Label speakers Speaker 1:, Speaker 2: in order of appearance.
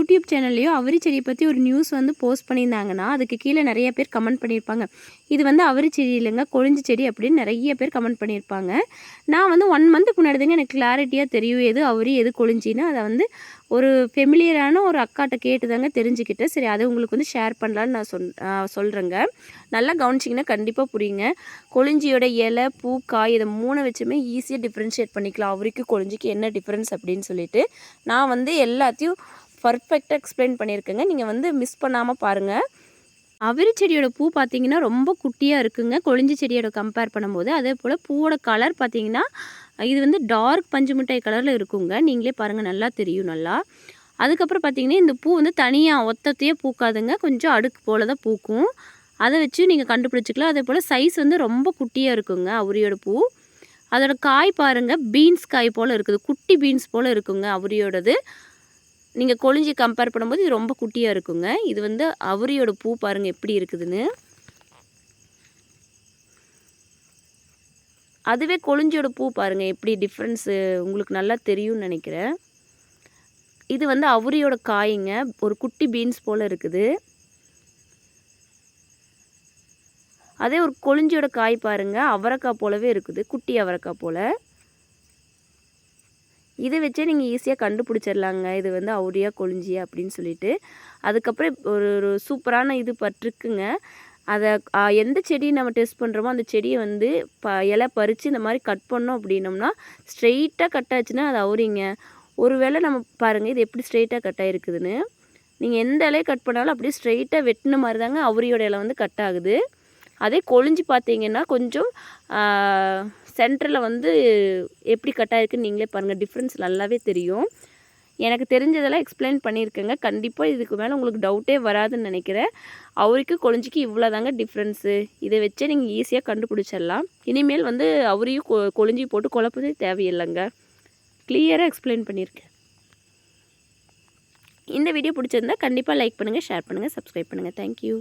Speaker 1: YouTube சேனல்லையோ அவரி செடியை பற்றி ஒரு நியூஸ் வந்து போஸ்ட் பண்ணியிருந்தாங்கன்னா அதுக்கு கீழே நிறைய பேர் கமெண்ட் பண்ணியிருப்பாங்க. இது வந்து அவரி செடி இல்லைங்க கொழிஞ்சி செடி அப்படின்னு நிறைய பேர் கமெண்ட் பண்ணியிருப்பாங்க. நான் வந்து ஒன் மந்த்துக்கு முன்னாடி தாங்க எனக்கு கிளாரிட்டியாக தெரியும் எது அவரி எது கொழிஞ்சின்னு. அதை வந்து ஒரு ஃபெமிலியரான ஒரு அக்காட்ட கேட்டு தாங்க தெரிஞ்சுக்கிட்டேன். சரி அதை உங்களுக்கு வந்து ஷேர் பண்ணலான்னு நான் சொல் சொல்கிறேங்க நல்லா கவனிச்சிங்கன்னா கண்டிப்பாக புரியுங்க. கொழிஞ்சியோட இலை பூ காய் இதை மூணை வச்சுமே ஈஸியாக டிஃப்ரென்ஷியேட் பண்ணிக்கலாம். அவருக்கு கொழிஞ்சிக்கு என்ன டிஃப்ரென்ஸ் அப்படின்னு சொல்லிட்டு. நான் வந்து எல்லாத்தையும் பர்ஃபெக்டாக எக்ஸ்பிளைன் பண்ணியிருக்கேங்க நீங்கள் வந்து மிஸ் பண்ணாமல் பாருங்கள் அவரி செடியோட பூ பார்த்தீங்கன்னா ரொம்ப குட்டியாக இருக்குங்க. கொழிஞ்சி செடியோட கம்பேர் பண்ணும்போது அதே போல் பூவோட கலர் பார்த்தீங்கன்னா இது வந்து டார்க் பஞ்சு மிட்டாய் கலரில் இருக்குங்க. நீங்களே பாருங்கள் நல்லா தெரியும் நல்லா. அதுக்கப்புறம் பார்த்தீங்கன்னா இந்த பூ வந்து தனியாக ஒத்தத்தையே பூக்காதுங்க. கொஞ்சம் அடுக்கு போல் தான் பூக்கும். அதை வச்சு நீங்கள் கண்டுபிடிச்சிக்கலாம். அதே போல் சைஸ் வந்து ரொம்ப குட்டியாக இருக்குங்க அவரியோட பூ. அதோட காய் பாருங்கள் பீன்ஸ் காய் போல் இருக்குது. குட்டி பீன்ஸ் போல் இருக்குங்க அவரியோடது. நீங்கள் கொழிஞ்சி கம்பேர் பண்ணும்போது இது ரொம்ப குட்டியாக இருக்குங்க. இது வந்து அவரியோட பூ பாருங்கள் எப்படி இருக்குதுன்னு. அதுவே கொழிஞ்சியோட பூ பாருங்கள் எப்படி டிஃப்ரென்ஸு உங்களுக்கு நல்லா தெரியும்னு நினைக்கிறேன். இது வந்து அவரியோட காய்ங்க ஒரு குட்டி பீன்ஸ் போல் இருக்குது. அதே ஒரு கொழிஞ்சியோட காய் பாருங்கள் அவரைக்காய் போலவே இருக்குது குட்டி அவரைக்காய் போல். இதை வச்சே நீங்கள் ஈஸியாக கண்டுபிடிச்சிடலாங்க இது வந்து அவுரியா கொழிஞ்சியா அப்படின்னு சொல்லிட்டு. அதுக்கப்புறம் ஒரு ஒரு சூப்பரான இது பட்டிருக்குங்க. அதை எந்த செடியை நம்ம டெஸ்ட் பண்ணுறோமோ அந்த செடியை வந்து ப இலை பறித்து இந்த மாதிரி கட் பண்ணோம் அப்படின்னோம்னா ஸ்ட்ரெயிட்டாக கட் ஆச்சுன்னா அது அவுரிங்க. ஒருவேளை நம்ம பாருங்கள் இது எப்படி ஸ்ட்ரெயிட்டாக கட் ஆகிருக்குதுன்னு நீங்கள் எந்த இலையை கட் பண்ணாலும் அப்படியே ஸ்ட்ரெயிட்டாக வெட்டின மாதிரி தாங்க அவுரியோட இலை வந்து கட் ஆகுது. அதே கொழிஞ்சி பார்த்தீங்கன்னா கொஞ்சம் சென்டரில் வந்து எப்படி கட் ஆகிருக்குன்னு நீங்களே பாருங்கள் டிஃப்ரென்ஸ் நல்லாவே தெரியும். எனக்கு தெரிஞ்சதெல்லாம் எக்ஸ்பிளைன் பண்ணியிருக்கேங்க. கண்டிப்பாக இதுக்கு மேலே உங்களுக்கு டவுட்டே வராதுன்னு நினைக்கிறேன். அவருக்கு கொழிஞ்சிக்கு இவ்வளோ தாங்க டிஃப்ரென்ஸு இதை வச்சே நீங்கள் ஈஸியாக கண்டுபிடிச்சிடலாம். இனிமேல் வந்து அவரையும் கொ கொழிஞ்சி போட்டு குழப்பதே தேவையில்லைங்க. கிளியராக எக்ஸ்பிளைன் பண்ணியிருக்கேன். இந்த வீடியோ பிடிச்சிருந்தா கண்டிப்பாக லைக் பண்ணுங்கள் ஷேர் பண்ணுங்கள் சப்ஸ்கிரைப் பண்ணுங்கள் தேங்க்யூ